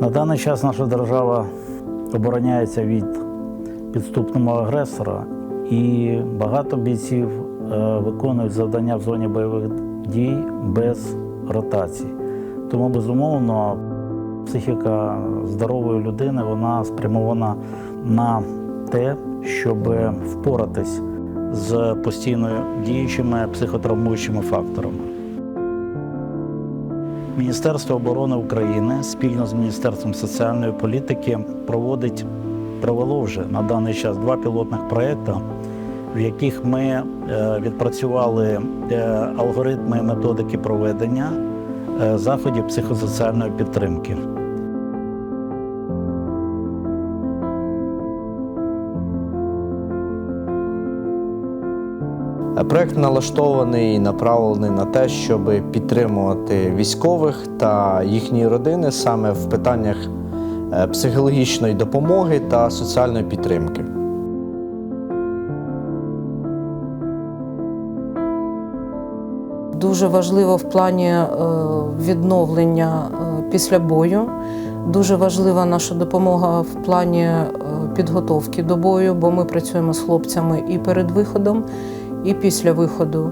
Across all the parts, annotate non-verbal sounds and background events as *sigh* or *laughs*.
На даний час наша держава обороняється від підступного агресора, і багато бійців е, виконують завдання в зоні бойових дій без ротації. Тому, безумовно, психіка здорової людини вона спрямована на те, щоб впоратись з постійно діючими психотравмуючими факторами. Міністерство оборони України спільно з Міністерством соціальної політики проводить провело вже на даний час два пілотних проекти, в яких ми е, відпрацювали е, алгоритми методики проведення е, заходів психосоціальної підтримки. Проект налаштований і направлений на те, щоб підтримувати військових та їхні родини саме в питаннях е, психологічної допомоги та соціальної підтримки. Дуже важливо в плані е, відновлення е, після бою. Дуже важлива наша допомога в плані е, підготовки до бою, бо ми працюємо з хлопцями і перед виходом, і після виходу.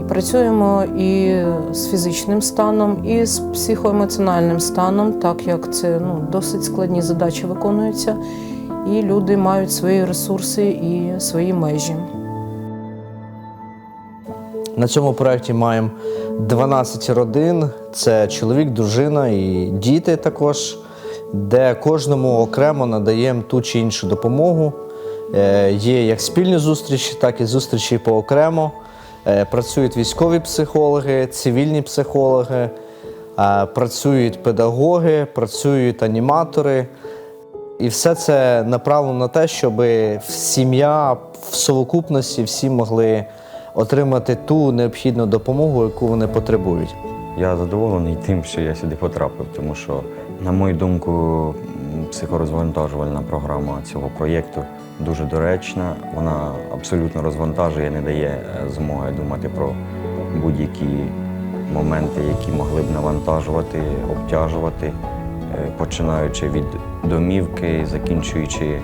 І працюємо і з фізичним станом, і з психоемоціональним станом, так як це ну, досить складні задачі виконуються, і люди мають свої ресурси і свої межі. На цьому проєкті маємо 12 родин: це чоловік, дружина і діти також, де кожному окремо надаємо ту чи іншу допомогу. Е, Є як спільні зустрічі, так і зустрічі поокремо. Е, Працюють військові психологи, цивільні психологи, е, працюють педагоги, працюють аніматори. І все це направлено на те, щоб сім'я в совокупності всі могли отримати ту необхідну допомогу, яку вони потребують. Я задоволений тим, що я сюди потрапив, тому що, на мою думку, психорозвантажувальна програма цього проєкту дуже доречна. Вона абсолютно розвантажує, не дає е, змоги думати про будь-які моменти, які могли б навантажувати, обтяжувати, е, починаючи від домівки, закінчуючи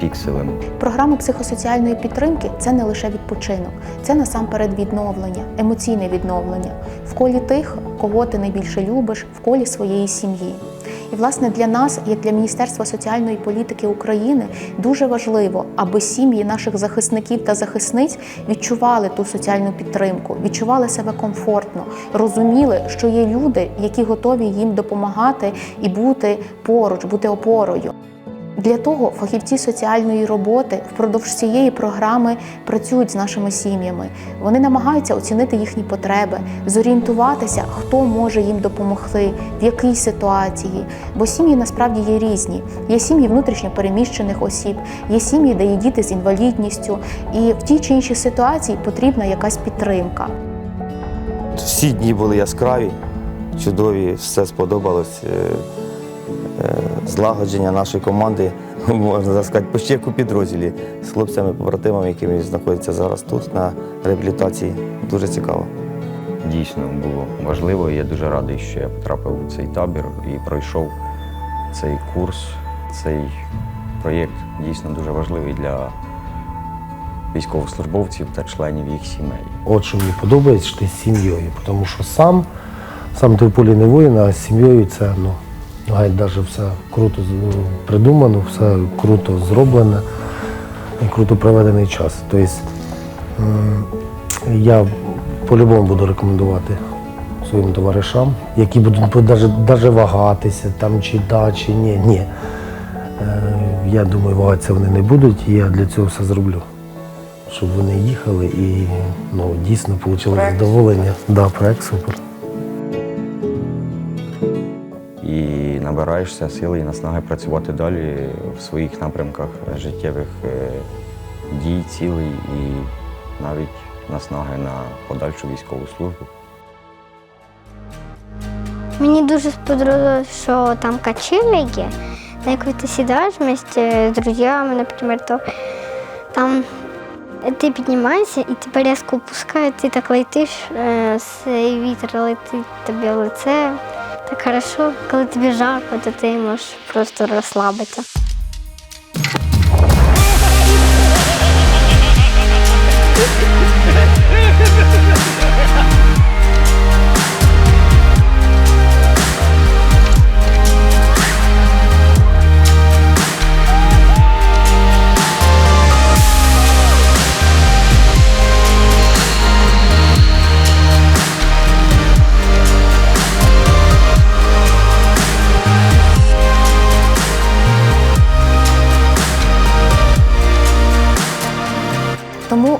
пікселем. Програма психосоціальної підтримки це не лише відпочинок, це насамперед відновлення, емоційне відновлення в колі тих, кого ти найбільше любиш, в колі своєї сім'ї. І власне для нас, як для Міністерства соціальної політики України, дуже важливо, аби сім'ї наших захисників та захисниць відчували ту соціальну підтримку, відчували себе комфортно, розуміли, що є люди, які готові їм допомагати і бути поруч, бути опорою. Для того фахівці соціальної роботи впродовж цієї програми працюють з нашими сім'ями. Вони намагаються оцінити їхні потреби, зорієнтуватися, хто може їм допомогти, в якій ситуації. Бо сім'ї насправді є різні. Є сім'ї внутрішньо переміщених осіб, є сім'ї, де є діти з інвалідністю, і в тій чи іншій ситуації потрібна якась підтримка. Всі дні були яскраві, чудові, все сподобалось. Злагодження нашої команди, *laughs* можна сказати, почти як у підрозділі з хлопцями, побратимами, які знаходяться зараз тут на реабілітації. Дуже цікаво. Дійсно було важливо. і Я дуже радий, що я потрапив у цей табір і пройшов цей курс. Цей проєкт дійсно дуже важливий для військовослужбовців та членів їх сімей. От що мені подобається, що ти з сім'єю, тому що сам, сам ти в полі не воїн, а з сім'єю це ну, геть даже все круто придумано, все круто зроблено і круто проведений час. Тобто я по-любому буду рекомендувати своїм товаришам, які будуть навіть вагатися, там, чи да, чи ні. ні. Е, Я думаю, вагатися вони не будуть, і я для цього все зроблю. Щоб вони їхали і ну, дійсно отримали задоволення. Да, проект супер. Набираєшся сили і наснаги працювати далі в своїх напрямках життєвих е, дій, цілей і навіть наснаги на подальшу військову службу. Мені дуже сподобалось, що там качеля є, на яку ти сідаєш вместе з друзями, наприклад, то там ти піднімаєшся і тебе різко опускають, ти так летиш, е, вітер летить тобі в лице. Так хорошо. Коли тобі жарко, то ти можеш просто розслабитися.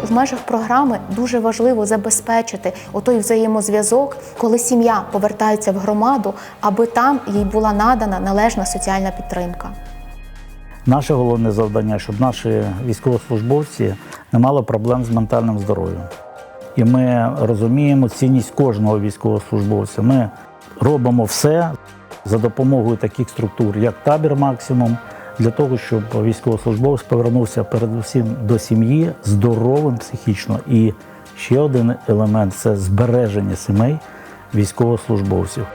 В межах програми дуже важливо забезпечити отой взаємозв'язок, коли сім'я повертається в громаду, аби там їй була надана належна соціальна підтримка. Наше головне завдання, щоб наші військовослужбовці не мали проблем з ментальним здоров'ям. І ми розуміємо цінність кожного військовослужбовця. Ми робимо все за допомогою таких структур, як табір максимум, для того, щоб військовослужбовець повернувся передусім до сім'ї здоровим психічно. І ще один елемент це збереження сімей військовослужбовців.